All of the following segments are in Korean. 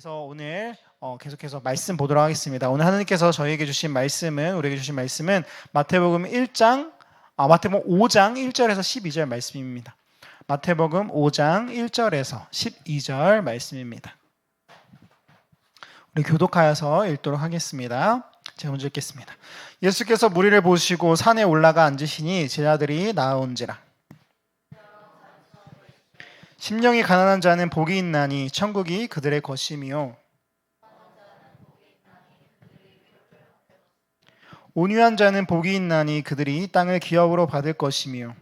그래서 오늘 어, 계속해서 말씀 보도록 하겠습니다. 오늘 하나님께서 저희에게 주신 말씀은 우리에게 주신 말씀은 마태복음 1장 아, 마태복음 5장 1절에서 12절 말씀입니다. 마태복음 5장 1절에서 12절 말씀입니다. 우리 교독하여서 읽도록 하겠습니다. 제가 먼저 읽겠습니다. 예수께서 무리를 보시고 산에 올라가 앉으시니 제자들이 나아온지라. 심령이 가난한 자는 복이 있나니 천국이 그들의 것임이요. 온유한 자는 복이 있나니 그들이 땅을 기업으로 받을 것이며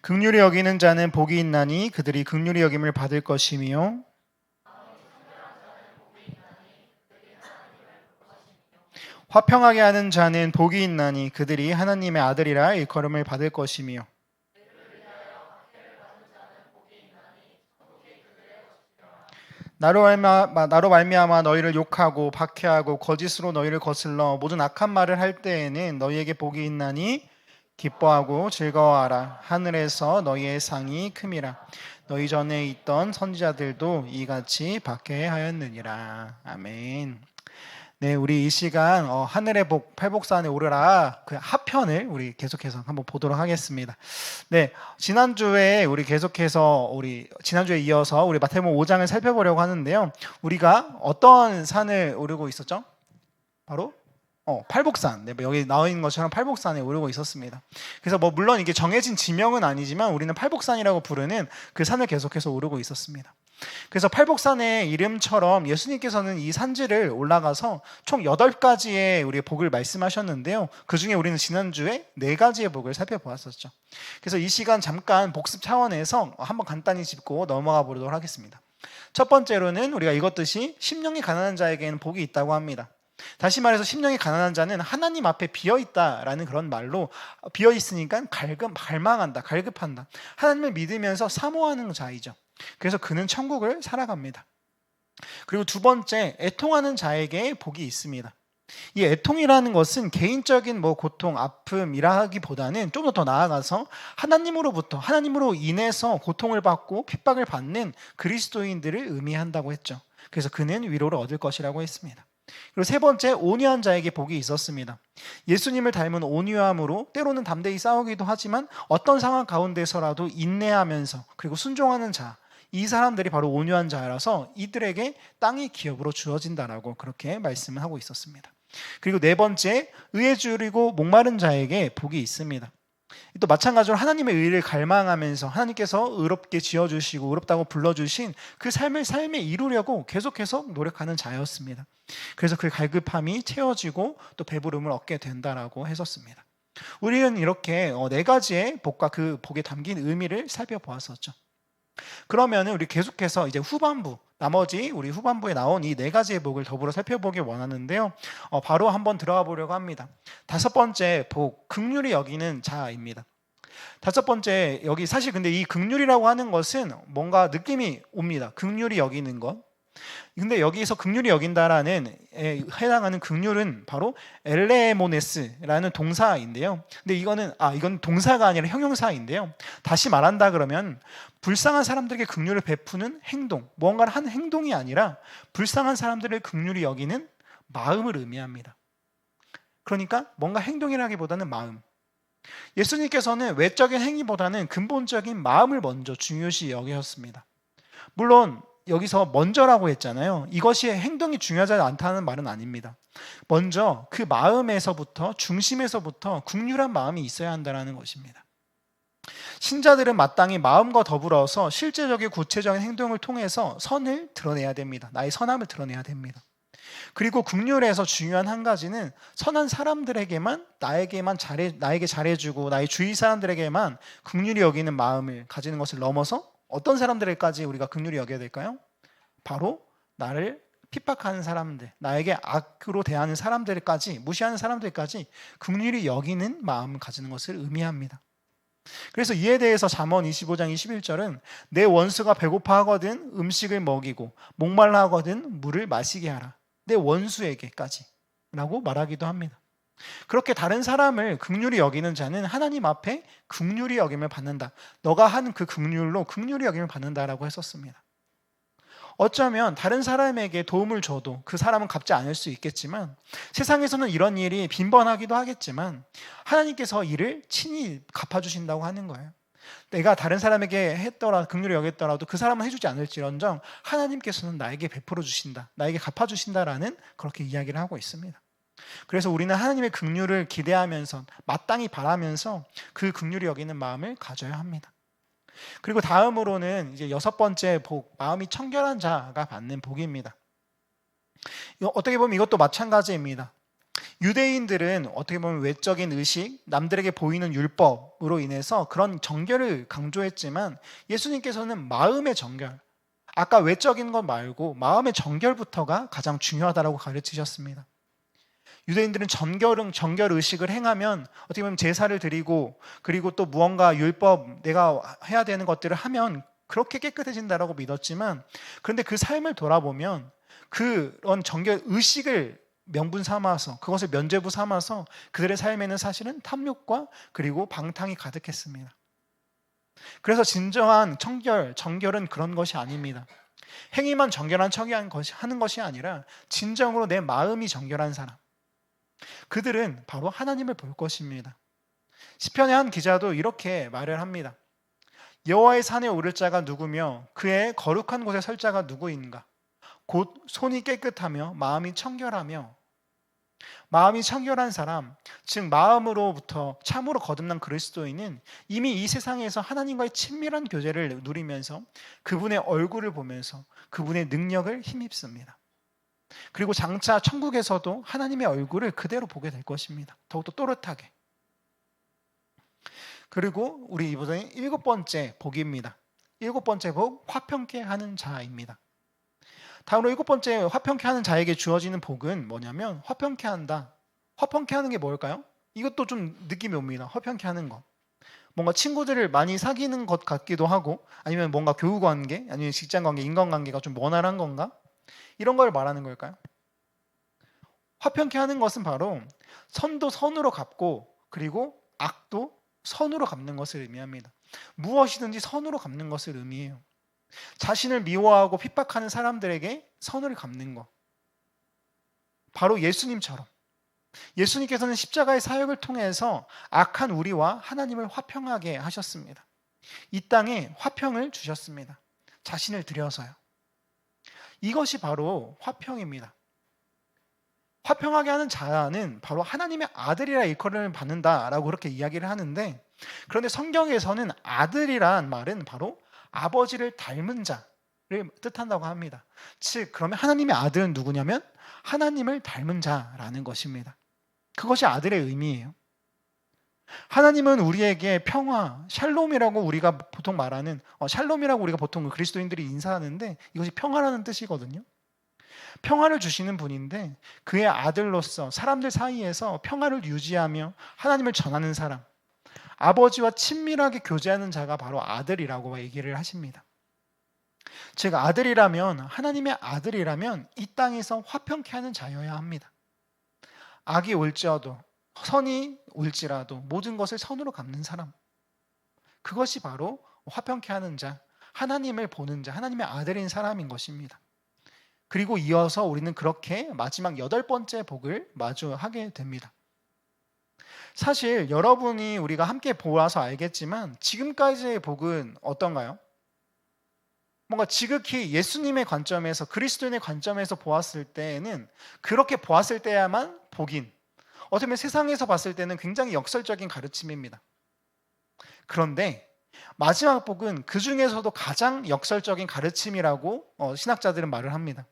극률이 여기는 자는 복이 있나니 그들이 극률이 여김을 받을 것이며 화평하게 하는 자는 복이 있나니 그들이 하나님의 아들이라 일컬음을 받을 것이며. 나로 말미암아 나로 말미암아 너희를 욕하고 박해하고 거짓으로 너희를 거슬러 모든 악한 말을 할 때에는 너희에게 복이 있나니 기뻐하고 즐거워하라. 하늘에서 너희의 상이 큼이라. 너희 전에 있던 선지자들도 이같이 박해하였느니라. 아멘. 네, 우리 이 시간 어, 하늘의 복 팔복산에 오르라 그 하편을 우리 계속해서 한번 보도록 하겠습니다. 네, 지난주에 우리 계속해서 우리 지난주에 이어서 우리 마태복음 5장을 살펴보려고 하는데요. 우리가 어떤 산을 오르고 있었죠? 바로 어, 팔복산. 네, 뭐 여기 나와 있는 것처럼 팔복산에 오르고 있었습니다. 그래서 뭐 물론 이게 정해진 지명은 아니지만 우리는 팔복산이라고 부르는 그 산을 계속해서 오르고 있었습니다. 그래서 팔복산의 이름처럼 예수님께서는 이 산지를 올라가서 총 8가지의 우리의 복을 말씀하셨는데요. 그 중에 우리는 지난주에 4가지의 복을 살펴보았었죠. 그래서 이 시간 잠깐 복습 차원에서 한번 간단히 짚고 넘어가 보도록 하겠습니다. 첫 번째로는 우리가 읽었듯이 심령이 가난한 자에게는 복이 있다고 합니다. 다시 말해서 심령이 가난한 자는 하나님 앞에 비어 있다라는 그런 말로 비어 있으니까 갈급 갈망한다, 갈급한다. 하나님을 믿으면서 사모하는 자이죠. 그래서 그는 천국을 살아갑니다. 그리고 두 번째, 애통하는 자에게 복이 있습니다. 이 애통이라는 것은 개인적인 뭐 고통, 아픔이라기보다는 좀 더 나아가서 하나님으로부터 하나님으로 인해서 고통을 받고 핍박을 받는 그리스도인들을 의미한다고 했죠. 그래서 그는 위로를 얻을 것이라고 했습니다. 그리고 세 번째 온유한 자에게 복이 있었습니다. 예수님을 닮은 온유함으로 때로는 담대히 싸우기도 하지만 어떤 상황 가운데서라도 인내하면서 그리고 순종하는 자, 이 사람들이 바로 온유한 자라서 이들에게 땅이 기업으로 주어진다라고 그렇게 말씀을 하고 있었습니다. 그리고 네 번째 의에 줄이고 목마른 자에게 복이 있습니다. 또 마찬가지로 하나님의 의를 갈망하면서 하나님께서 의롭게 지어주시고 의롭다고 불러주신 그 삶을 삶에 이루려고 계속해서 노력하는 자였습니다. 그래서 그 갈급함이 채워지고 또 배부름을 얻게 된다라고 했었습니다. 우리는 이렇게 어, 네 가지의 복과 그 복에 담긴 의미를 살펴보았었죠. 그러면 우리 계속해서 이제 후반부 나머지 우리 후반부에 나온 이 네 가지의 복을 더불어 살펴보길 원하는데요. 어, 바로 한번 들어가 보려고 합니다. 다섯 번째 복, 극률이 여기는 자입니다. 다섯 번째 여기 사실 근데 이 극률이라고 하는 것은 뭔가 느낌이 옵니다. 극률이 여기는 것. 근데 여기서 극률이 여긴다라는 해당하는 극률은 바로 엘레모네스라는 동사인데요. 근데 이거는 아 이건 동사가 아니라 형용사인데요. 다시 말한다 그러면 불쌍한 사람들에게 극률을 베푸는 행동, 무언가를 하는 행동이 아니라 불쌍한 사람들을 극률이 여기는 마음을 의미합니다. 그러니까 뭔가 행동이라기보다는 마음. 예수님께서는 외적인 행위보다는 근본적인 마음을 먼저 중요시 여기셨습니다. 물론 여기서 먼저라고 했잖아요. 이것이 행동이 중요하지 않다는 말은 아닙니다. 먼저 그 마음에서부터 중심에서부터 국률한 마음이 있어야 한다는 것입니다. 신자들은 마땅히 마음과 더불어서 실제적인 구체적인 행동을 통해서 선을 드러내야 됩니다. 나의 선함을 드러내야 됩니다. 그리고 국률에서 중요한 한 가지는 선한 사람들에게만 나에게만 잘해 나에게 잘해주고 나의 주위 사람들에게만 국률이 여기는 마음을 가지는 것을 넘어서 어떤 사람들에게까지 우리가 극률이 여겨야 될까요? 바로 나를 핍박하는 사람들, 나에게 악으로 대하는 사람들까지 무시하는 사람들까지 극률이 여기는 마음을 가지는 것을 의미합니다. 그래서 이에 대해서 잠언 25장 21절은 내 원수가 배고파하거든 음식을 먹이고 목말라 하거든 물을 마시게 하라. 내 원수에게까지 라고 말하기도 합니다. 그렇게 다른 사람을 극률이 여기는 자는 하나님 앞에 극률이 여김을 받는다. 너가 하는 그 극률로 극률이 여김을 받는다라고 했었습니다. 어쩌면 다른 사람에게 도움을 줘도 그 사람은 갚지 않을 수 있겠지만 세상에서는 이런 일이 빈번하기도 하겠지만 하나님께서 이를 친히 갚아주신다고 하는 거예요. 내가 다른 사람에게 했더라 긍휼히 여겼더라도 그 사람은 해주지 않을지언정 하나님께서는 나에게 베풀어 주신다, 나에게 갚아 주신다라는 그렇게 이야기를 하고 있습니다. 그래서 우리는 하나님의 긍휼을 기대하면서 마땅히 바라면서 그 긍휼히 여기는 마음을 가져야 합니다. 그리고 다음으로는 이제 여섯 번째 복, 마음이 청결한 자가 받는 복입니다. 어떻게 보면 이것도 마찬가지입니다. 유대인들은 어떻게 보면 외적인 의식, 남들에게 보이는 율법으로 인해서 그런 정결을 강조했지만 예수님께서는 마음의 정결, 아까 외적인 것 말고 마음의 정결부터가 가장 중요하다고 가르치셨습니다. 유대인들은 정결, 정결 의식을 행하면 어떻게 보면 제사를 드리고 그리고 또 무언가 율법 내가 해야 되는 것들을 하면 그렇게 깨끗해진다라고 믿었지만 그런데 그 삶을 돌아보면 그런 정결 의식을 명분 삼아서 그것을 면죄부 삼아서 그들의 삶에는 사실은 탐욕과 그리고 방탕이 가득했습니다. 그래서 진정한 청결, 정결은 그런 것이 아닙니다. 행위만 정결한 척이 하는 것이 아니라 진정으로 내 마음이 정결한 사람. 그들은 바로 하나님을 볼 것입니다. 시편의 한 기자도 이렇게 말을 합니다. 여호와의 산에 오를 자가 누구며 그의 거룩한 곳에 설 자가 누구인가? 곧 손이 깨끗하며 마음이 청결하며 마음이 청결한 사람, 즉 마음으로부터 참으로 거듭난 그리스도인은 이미 이 세상에서 하나님과의 친밀한 교제를 누리면서 그분의 얼굴을 보면서 그분의 능력을 힘입습니다. 그리고 장차 천국에서도 하나님의 얼굴을 그대로 보게 될 것입니다. 더욱더 또렷하게. 그리고 우리 이번에 일곱 번째 복입니다. 일곱 번째 복, 화평케 하는 자입니다. 다음으로 일곱 번째 화평케 하는 자에게 주어지는 복은 뭐냐면 화평케 한다. 화평케 하는 게 뭘까요? 이것도 좀 느낌이 옵니다. 화평케 하는 것. 뭔가 친구들을 많이 사귀는 것 같기도 하고 아니면 뭔가 교우 관계, 아니면 직장 관계, 인간 관계가 좀 원활한 건가? 이런 걸 말하는 걸까요? 화평케 하는 것은 바로 선도 선으로 갚고 그리고 악도 선으로 갚는 것을 의미합니다. 무엇이든지 선으로 갚는 것을 의미해요. 자신을 미워하고 핍박하는 사람들에게 선을 갚는 것. 바로 예수님처럼. 예수님께서는 십자가의 사역을 통해서 악한 우리와 하나님을 화평하게 하셨습니다. 이 땅에 화평을 주셨습니다. 자신을 들여서요. 이것이 바로 화평입니다. 화평하게 하는 자는 바로 하나님의 아들이라 일컬음을 받는다라고 그렇게 이야기를 하는데 그런데 성경에서는 아들이란 말은 바로 아버지를 닮은 자를 뜻한다고 합니다. 즉 그러면 하나님의 아들은 누구냐면 하나님을 닮은 자라는 것입니다. 그것이 아들의 의미예요. 하나님은 우리에게 평화, 샬롬이라고 우리가 보통 말하는 어, 샬롬이라고 우리가 보통 그리스도인들이 인사하는데 이것이 평화라는 뜻이거든요. 평화를 주시는 분인데 그의 아들로서 사람들 사이에서 평화를 유지하며 하나님을 전하는 사람, 아버지와 친밀하게 교제하는 자가 바로 아들이라고 얘기를 하십니다. 즉 아들이라면 하나님의 아들이라면 이 땅에서 화평케 하는 자여야 합니다. 악이 올지어도 선이 올지라도 모든 것을 선으로 갚는 사람. 그것이 바로 화평케 하는 자, 하나님을 보는 자, 하나님의 아들인 사람인 것입니다. 그리고 이어서 우리는 그렇게 마지막 여덟 번째 복을 마주하게 됩니다. 사실 여러분이 우리가 함께 보아서 알겠지만 지금까지의 복은 어떤가요? 뭔가 지극히 예수님의 관점에서 그리스도인의 관점에서 보았을 때에는 그렇게 보았을 때야만 복인 어떻게 보면 세상에서 봤을 때는 굉장히 역설적인 가르침입니다. 그런데 마지막 복은 그 중에서도 가장 역설적인 가르침이라고 어, 신학자들은 말을 합니다.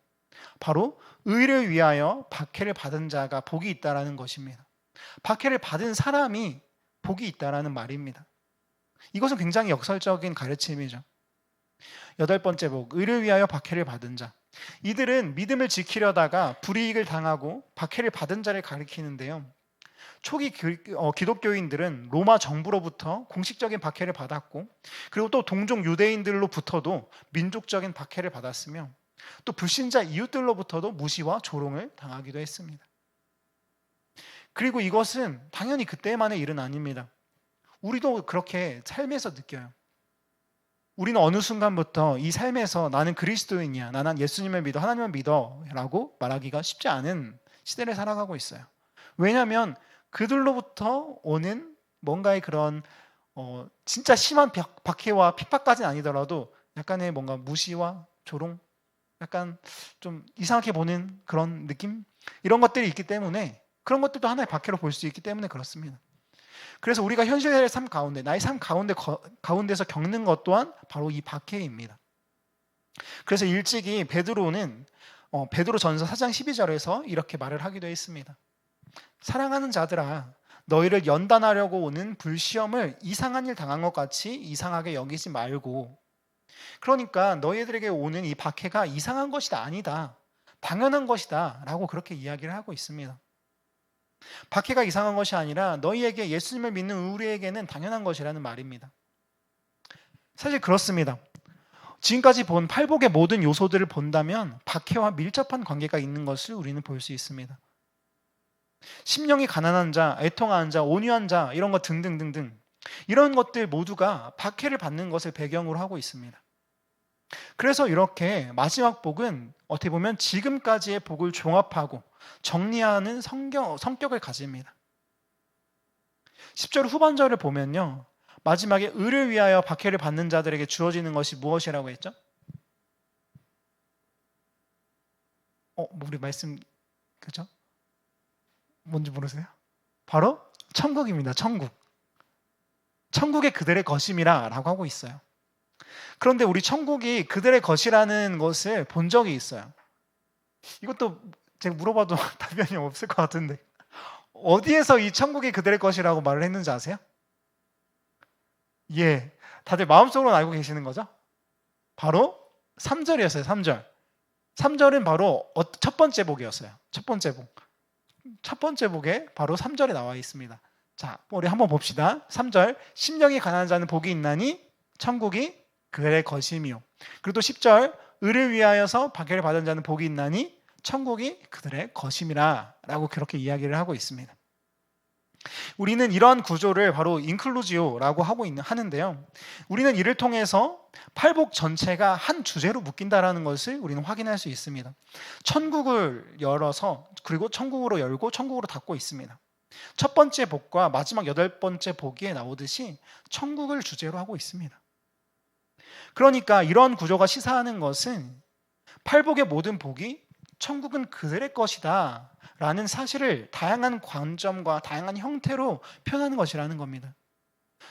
바로 의를 위하여 박해를 받은 자가 복이 있다라는 것입니다. 박해를 받은 사람이 복이 있다라는 말입니다. 이것은 굉장히 역설적인 가르침이죠. 여덟 번째 복, 의를 위하여 박해를 받은 자. 이들은 믿음을 지키려다가 불이익을 당하고 박해를 받은 자를 가리키는데요. 초기 어, 기독교인들은 로마 정부로부터 공식적인 박해를 받았고 그리고 또 동족 유대인들로부터도 민족적인 박해를 받았으며 또 불신자 이웃들로부터도 무시와 조롱을 당하기도 했습니다. 그리고 이것은 당연히 그때만의 일은 아닙니다. 우리도 그렇게 삶에서 느껴요. 우리는 어느 순간부터 이 삶에서 나는 그리스도인이야, 나는 예수님을 믿어, 하나님을 믿어 라고 말하기가 쉽지 않은 시대를 살아가고 있어요. 왜냐하면 그들로부터 오는 뭔가의 그런 어, 진짜 심한 박- 박해와 핍박까지는 아니더라도 약간의 뭔가 무시와 조롱, 약간 좀 이상하게 보는 그런 느낌 이런 것들이 있기 때문에 그런 것들도 하나의 박해로 볼 수 있기 때문에 그렇습니다. 그래서 우리가 현실의 삶 가운데 나의 삶 가운데 거- 가운데서 겪는 것 또한 바로 이 박해입니다. 그래서 일찍이 베드로는 어, 베드로 전서 4장 12절에서 이렇게 말을 하기도 했습니다. 사랑하는 자들아 너희를 연단하려고 오는 불시험을 이상한 일 당한 것 같이 이상하게 여기지 말고 그러니까 너희들에게 오는 이 박해가 이상한 것이다 아니다 당연한 것이다 라고 그렇게 이야기를 하고 있습니다. 박해가 이상한 것이 아니라 너희에게 예수님을 믿는 우리에게는 당연한 것이라는 말입니다. 사실 그렇습니다. 지금까지 본 팔복의 모든 요소들을 본다면 박해와 밀접한 관계가 있는 것을 우리는 볼 수 있습니다. 심령이 가난한 자, 애통하는 자, 온유한 자 이런 것 등등등등 이런 것들 모두가 박해를 받는 것을 배경으로 하고 있습니다. 그래서 이렇게 마지막 복은 어떻게 보면 지금까지의 복을 종합하고 정리하는 성경, 성격을 가집니다. 10절 후반절을 보면요. 마지막에 의를 위하여 박해를 받는 자들에게 주어지는 것이 무엇이라고 했죠? 어, 뭐 우리 말씀 그죠? 뭔지 모르세요? 바로 천국입니다. 천국. 천국의 그들의 것임이라라고 하고 있어요. 그런데 우리 천국이 그들의 것이라는 것을 본 적이 있어요. 이것도 제가 물어봐도 답변이 없을 것 같은데 어디에서 이 천국이 그들의 것이라고 말을 했는지 아세요? 예, 다들 마음속으로는 알고 계시는 거죠? 바로 3절이었어요. 3절. 3절은 바로 어- 첫 번째 복이었어요. 첫 번째 복. 첫 번째 복에 바로 3절에 나와 있습니다. 자, 우리 한번 봅시다. 3절. 심령이 가난한 자는 복이 있나니 천국이 그들의 것이미요. 그리고 또 10절. 의를 위하여서 박해를 받은 자는 복이 있나니 천국이 그들의 것임이라 라고 그렇게 이야기를 하고 있습니다. 우리는 이러한 구조를 바로 인클루지오라고 하고 있는 하는데요. 우리는 이를 통해서 팔복 전체가 한 주제로 묶인다라는 것을 우리는 확인할 수 있습니다. 천국을 열어서 그리고 천국으로 열고 천국으로 닫고 있습니다. 첫 번째 복과 마지막 여덟 번째 복에 나오듯이 천국을 주제로 하고 있습니다. 그러니까 이런 구조가 시사하는 것은 팔복의 모든 복이 천국은 그들의 것이다 라는 사실을 다양한 관점과 다양한 형태로 표현하는 것이라는 겁니다.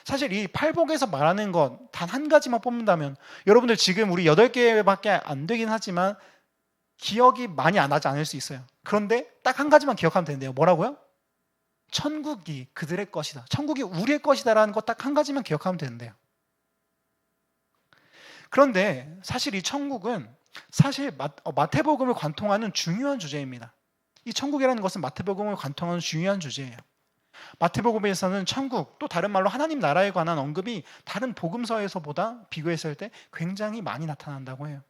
사실 이 팔복에서 말하는 것 단 한 가지만 뽑는다면 여러분들 지금 우리 8개밖에 안 되긴 하지만 기억이 많이 안 나지 않을 수 있어요. 그런데 딱 한 가지만 기억하면 되는데요. 뭐라고요? 천국이 그들의 것이다. 천국이 우리의 것이다라는 것 딱 한 가지만 기억하면 되는데요. 그런데 사실 이 천국은 사실 마, 어, 마태복음을 관통하는 중요한 주제입니다. 이 천국이라는 것은 마태복음을 관통하는 중요한 주제예요. 마태복음에서는 천국 또 다른 말로 하나님 나라에 관한 언급이 다른 복음서에서보다 비교했을 때 굉장히 많이 나타난다고 해요.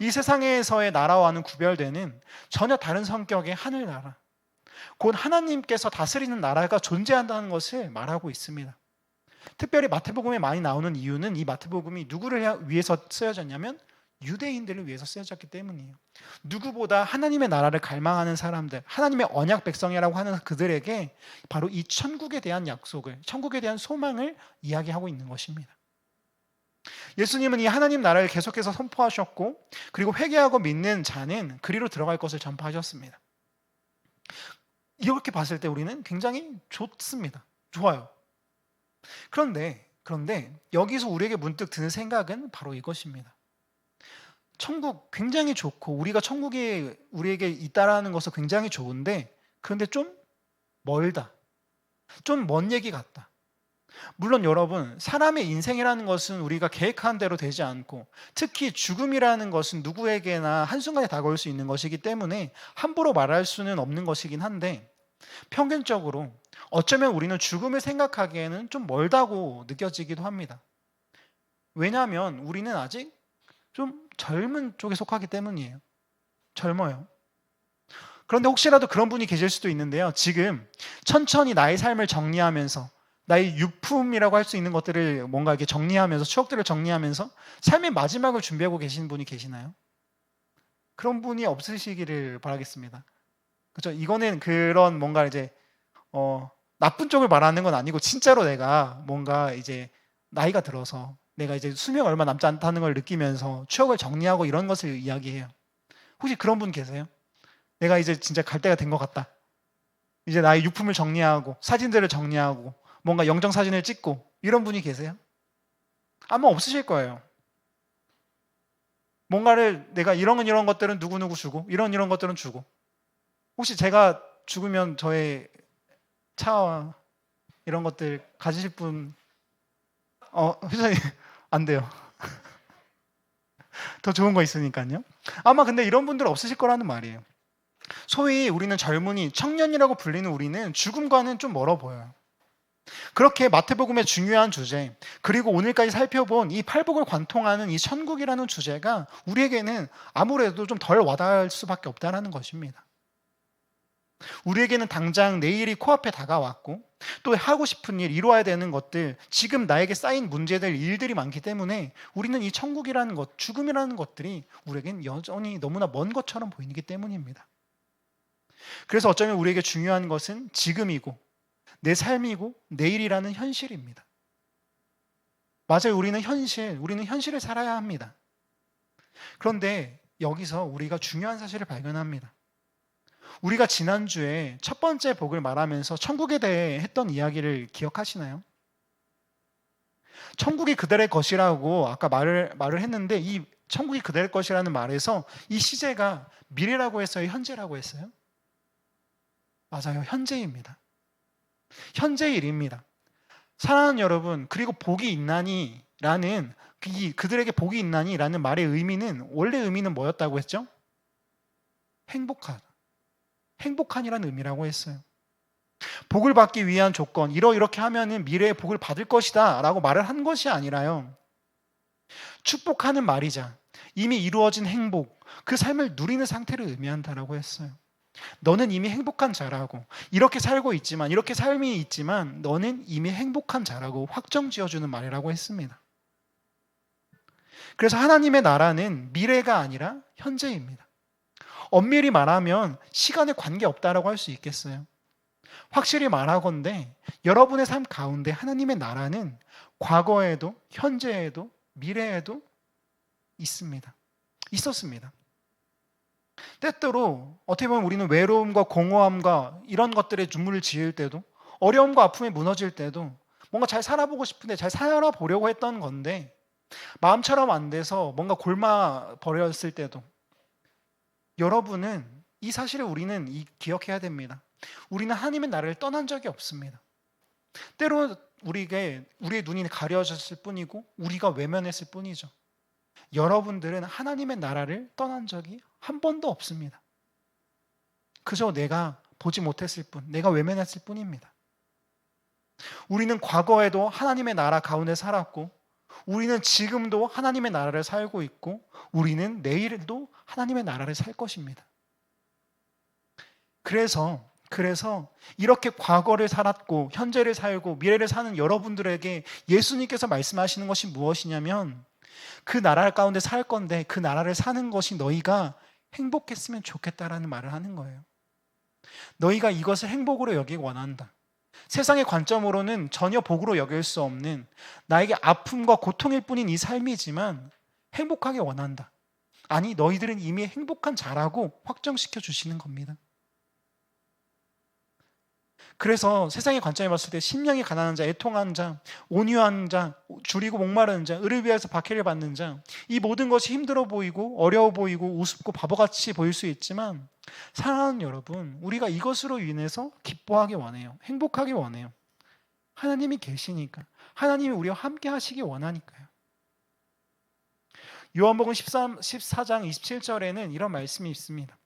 이 세상에서의 나라와는 구별되는 전혀 다른 성격의 하늘나라, 곧 하나님께서 다스리는 나라가 존재한다는 것을 말하고 있습니다. 특별히 마태복음에 많이 나오는 이유는 이 마태복음이 누구를 위해서 쓰여졌냐면 유대인들을 위해서 쓰여졌기 때문이에요. 누구보다 하나님의 나라를 갈망하는 사람들, 하나님의 언약 백성이라고 하는 그들에게 바로 이 천국에 대한 약속을, 천국에 대한 소망을 이야기하고 있는 것입니다. 예수님은 이 하나님 나라를 계속해서 선포하셨고, 그리고 회개하고 믿는 자는 그리로 들어갈 것을 전파하셨습니다. 이렇게 봤을 때 우리는 굉장히 좋습니다. 좋아요. 그런데, 그런데 여기서 우리에게 문득 드는 생각은 바로 이것입니다. 천국 굉장히 좋고 우리가 천국에 우리에게 있다라는 것은 굉장히 좋은데 그런데 좀 멀다. 좀 먼 얘기 같다. 물론 여러분 사람의 인생이라는 것은 우리가 계획한 대로 되지 않고 특히 죽음이라는 것은 누구에게나 한순간에 다가올 수 있는 것이기 때문에 함부로 말할 수는 없는 것이긴 한데 평균적으로 어쩌면 우리는 죽음을 생각하기에는 좀 멀다고 느껴지기도 합니다. 왜냐하면 우리는 아직 좀 젊은 쪽에 속하기 때문이에요. 젊어요. 그런데 혹시라도 그런 분이 계실 수도 있는데요. 지금 천천히 나의 삶을 정리하면서 나의 유품이라고 할 수 있는 것들을 뭔가 이렇게 정리하면서 추억들을 정리하면서 삶의 마지막을 준비하고 계신 분이 계시나요? 그런 분이 없으시기를 바라겠습니다. 그렇죠? 이거는 그런 뭔가 이제 어, 나쁜 쪽을 말하는 건 아니고 진짜로 내가 뭔가 이제 나이가 들어서 내가 이제 수명 얼마 남지 않다는 걸 느끼면서 추억을 정리하고 이런 것을 이야기해요. 혹시 그런 분 계세요? 내가 이제 진짜 갈 때가 된 것 같다. 이제 나의 유품을 정리하고 사진들을 정리하고 뭔가 영정 사진을 찍고 이런 분이 계세요? 아마 없으실 거예요. 뭔가를 내가 이런 이런 것들은 누구 누구 주고 이런 이런 것들은 주고 혹시 제가 죽으면 저의 차와 이런 것들 가지실 분 어, 회장님 안 돼요. 더 좋은 거 있으니까요. 아마 근데 이런 분들 없으실 거라는 말이에요. 소위 우리는 젊은이, 청년이라고 불리는 우리는 죽음과는 좀 멀어 보여요. 그렇게 마태복음의 중요한 주제, 그리고 오늘까지 살펴본 이 팔복을 관통하는 이 천국이라는 주제가 우리에게는 아무래도 좀 덜 와닿을 수밖에 없다라는 것입니다. 우리에게는 당장 내일이 코앞에 다가왔고 또 하고 싶은 일, 이루어야 되는 것들, 지금 나에게 쌓인 문제들, 일들이 많기 때문에 우리는 이 천국이라는 것, 죽음이라는 것들이 우리에겐 여전히 너무나 먼 것처럼 보이기 때문입니다. 그래서 어쩌면 우리에게 중요한 것은 지금이고 내 삶이고 내일이라는 현실입니다. 맞아요. 우리는 현실, 우리는 현실을 살아야 합니다. 그런데 여기서 우리가 중요한 사실을 발견합니다. 우리가 지난주에 첫 번째 복을 말하면서 천국에 대해 했던 이야기를 기억하시나요? 천국이 그들의 것이라고 아까 말을, 말을 했는데 이 천국이 그들의 것이라는 말에서 이 시제가 미래라고 했어요? 현재라고 했어요? 맞아요. 현재입니다. 현재 일입니다. 사랑하는 여러분, 그리고 복이 있나니 라는 이 그들에게 복이 있나니 라는 말의 의미는 원래 의미는 뭐였다고 했죠? 행복하다. 행복한이라는 의미라고 했어요. 복을 받기 위한 조건, 이러 이렇게 하면은 미래에 복을 받을 것이다라고 말을 한 것이 아니라요. 축복하는 말이자 이미 이루어진 행복, 그 삶을 누리는 상태를 의미한다라고 했어요. 너는 이미 행복한 자라고 이렇게 살고 있지만 이렇게 삶이 있지만 너는 이미 행복한 자라고 확정 지어주는 말이라고 했습니다. 그래서 하나님의 나라는 미래가 아니라 현재입니다. 엄밀히 말하면 시간에 관계없다라고 할 수 있겠어요. 확실히 말하건대 여러분의 삶 가운데 하나님의 나라는 과거에도 현재에도 미래에도 있습니다. 있었습니다. 때때로 어떻게 보면 우리는 외로움과 공허함과 이런 것들에 눈물을 지을 때도 어려움과 아픔에 무너질 때도 뭔가 잘 살아보고 싶은데 잘 살아보려고 했던 건데 마음처럼 안 돼서 뭔가 골마 버렸을 때도 여러분은 이 사실을 우리는 기억해야 됩니다. 우리는 하나님의 나라를 떠난 적이 없습니다. 때로 우리에게 우리의 눈이 가려졌을 뿐이고 우리가 외면했을 뿐이죠. 여러분들은 하나님의 나라를 떠난 적이 한 번도 없습니다. 그저 내가 보지 못했을 뿐, 내가 외면했을 뿐입니다. 우리는 과거에도 하나님의 나라 가운데 살았고, 우리는 지금도 하나님의 나라를 살고 있고, 우리는 내일도 하나님의 나라를 살 것입니다. 그래서, 그래서 이렇게 과거를 살았고, 현재를 살고, 미래를 사는 여러분들에게 예수님께서 말씀하시는 것이 무엇이냐면, 그 나라 가운데 살 건데, 그 나라를 사는 것이 너희가 행복했으면 좋겠다라는 말을 하는 거예요. 너희가 이것을 행복으로 여기기 원한다. 세상의 관점으로는 전혀 복으로 여길 수 없는 나에게 아픔과 고통일 뿐인 이 삶이지만 행복하게 원한다. 아니, 너희들은 이미 행복한 자라고 확정시켜 주시는 겁니다. 그래서 세상의 관점에 봤을 때 심령이 가난한 자, 애통한 자, 온유한 자, 줄이고 목마른 자, 의를 위해서 박해를 받는 자, 이 모든 것이 힘들어 보이고 어려워 보이고 우습고 바보같이 보일 수 있지만 사랑하는 여러분, 우리가 이것으로 인해서 기뻐하기 원해요. 행복하기 원해요. 하나님이 계시니까. 하나님이 우리와 함께 하시기 원하니까요. 요한복음 13, 14장 27절에는 이런 말씀이 있습니다.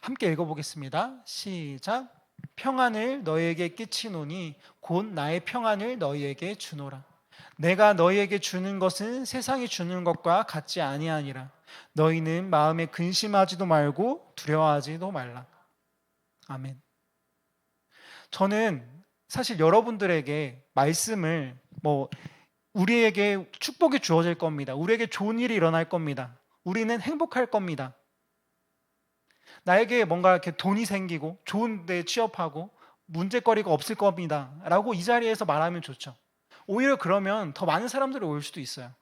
함께 읽어보겠습니다. 시작. 평안을 너희에게 끼치노니 곧 나의 평안을 너희에게 주노라. 내가 너희에게 주는 것은 세상이 주는 것과 같지 아니하니라. 너희는 마음에 근심하지도 말고 두려워하지도 말라. 아멘. 저는 사실 여러분들에게 말씀을 뭐 우리에게 축복이 주어질 겁니다. 우리에게 좋은 일이 일어날 겁니다. 우리는 행복할 겁니다. 나에게 뭔가 이렇게 돈이 생기고 좋은 데 취업하고 문제거리가 없을 겁니다. 라고 이 자리에서 말하면 좋죠. 오히려 그러면 더 많은 사람들이 올 수도 있어요.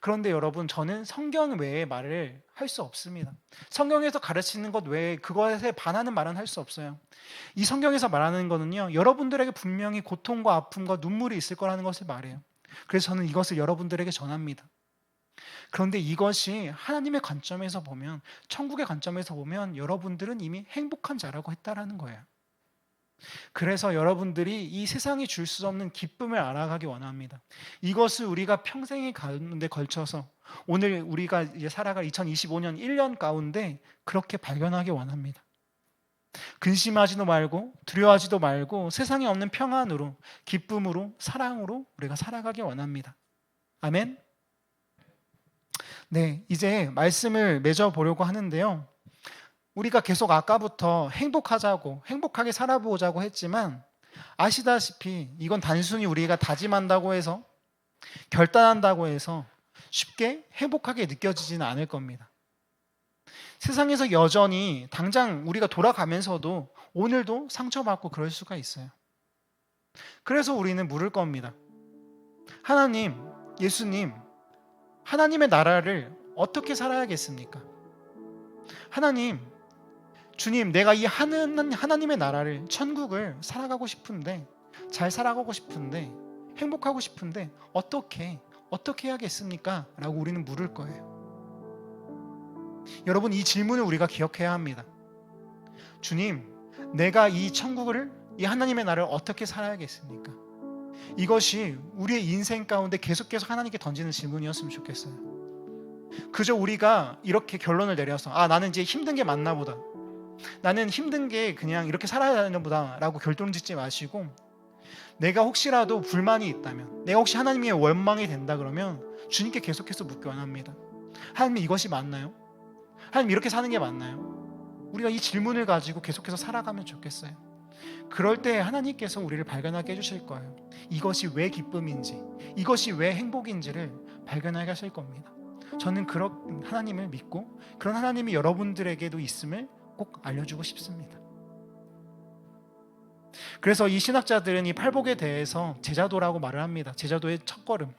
그런데 여러분, 저는 성경 외에 말을 할 수 없습니다. 성경에서 가르치는 것 외에 그것에 반하는 말은 할 수 없어요. 이 성경에서 말하는 거는요, 여러분들에게 분명히 고통과 아픔과 눈물이 있을 거라는 것을 말해요. 그래서 저는 이것을 여러분들에게 전합니다. 그런데 이것이 하나님의 관점에서 보면, 천국의 관점에서 보면 여러분들은 이미 행복한 자라고 했다라는 거예요. 그래서 여러분들이 이 세상이 줄 수 없는 기쁨을 알아가기 원합니다. 이것을 우리가 평생에 가운데 걸쳐서 오늘 우리가 이제 살아갈 2025년 1년 가운데 그렇게 발견하기 원합니다. 근심하지도 말고 두려워하지도 말고 세상에 없는 평안으로 기쁨으로 사랑으로 우리가 살아가기 원합니다. 아멘. 네, 이제 말씀을 맺어 보려고 하는데요. 우리가 계속 아까부터 행복하자고, 행복하게 살아보자고 했지만, 아시다시피 이건 단순히 우리가 다짐한다고 해서, 결단한다고 해서 쉽게 행복하게 느껴지지는 않을 겁니다. 세상에서 여전히 당장 우리가 돌아가면서도 오늘도 상처받고 그럴 수가 있어요. 그래서 우리는 물을 겁니다. 하나님, 예수님, 하나님의 나라를 어떻게 살아야겠습니까? 하나님, 주님, 내가 이 하는 하나님의 나라를 천국을 살아가고 싶은데 잘 살아가고 싶은데 행복하고 싶은데 어떻게 어떻게 해야겠습니까? 라고 우리는 물을 거예요. 여러분 이 질문을 우리가 기억해야 합니다. 주님, 내가 이 천국을 이 하나님의 나라를 어떻게 살아야겠습니까? 이것이 우리의 인생 가운데 계속해서 하나님께 던지는 질문이었으면 좋겠어요. 그저 우리가 이렇게 결론을 내려서 아 나는 이제 힘든 게 맞나 보다. 나는 힘든 게 그냥 이렇게 살아야 되는 보다라고 결론 짓지 마시고 내가 혹시라도 불만이 있다면 내가 혹시 하나님의 원망이 된다 그러면 주님께 계속해서 묻기 원합니다. 하나님 이것이 맞나요? 하나님 이렇게 사는 게 맞나요? 우리가 이 질문을 가지고 계속해서 살아가면 좋겠어요. 그럴 때 하나님께서 우리를 발견하게 해주실 거예요. 이것이 왜 기쁨인지, 이것이 왜 행복인지를 발견하게 하실 겁니다. 저는 그런 하나님을 믿고 그런 하나님이 여러분들에게도 있음을 꼭 알려주고 싶습니다. 그래서 이 신학자들은 이 팔복에 대해서 제자도라고 말을 합니다. 제자도의 첫걸음.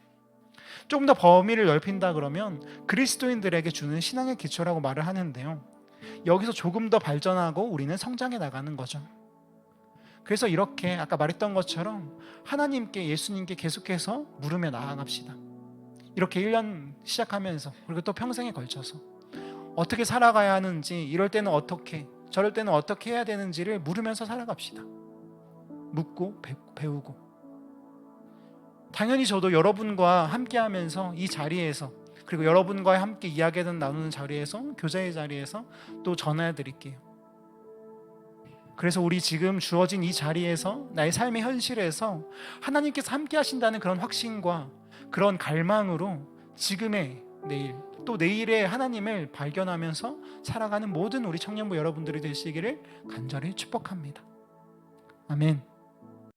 조금 더 범위를 넓힌다 그러면 그리스도인들에게 주는 신앙의 기초라고 말을 하는데요. 여기서 조금 더 발전하고 우리는 성장해 나가는 거죠. 그래서 이렇게 아까 말했던 것처럼 하나님께 예수님께 계속해서 물으며 나아갑시다. 이렇게 1년 시작하면서 그리고 또 평생에 걸쳐서 어떻게 살아가야 하는지 이럴 때는 어떻게 저럴 때는 어떻게 해야 되는지를 물으면서 살아갑시다. 묻고 배우고 당연히 저도 여러분과 함께 하면서 이 자리에서 그리고 여러분과 함께 이야기를 나누는 자리에서 교제의 자리에서 또 전해 드릴게요. 그래서 우리 지금 주어진 이 자리에서 나의 삶의 현실에서 하나님께서 함께 하신다는 그런 확신과 그런 갈망으로 지금의 내일 또 내일의 하나님을 발견하면서 살아가는 모든 우리 청년부 여러분들이 되시기를 간절히 축복합니다. 아멘.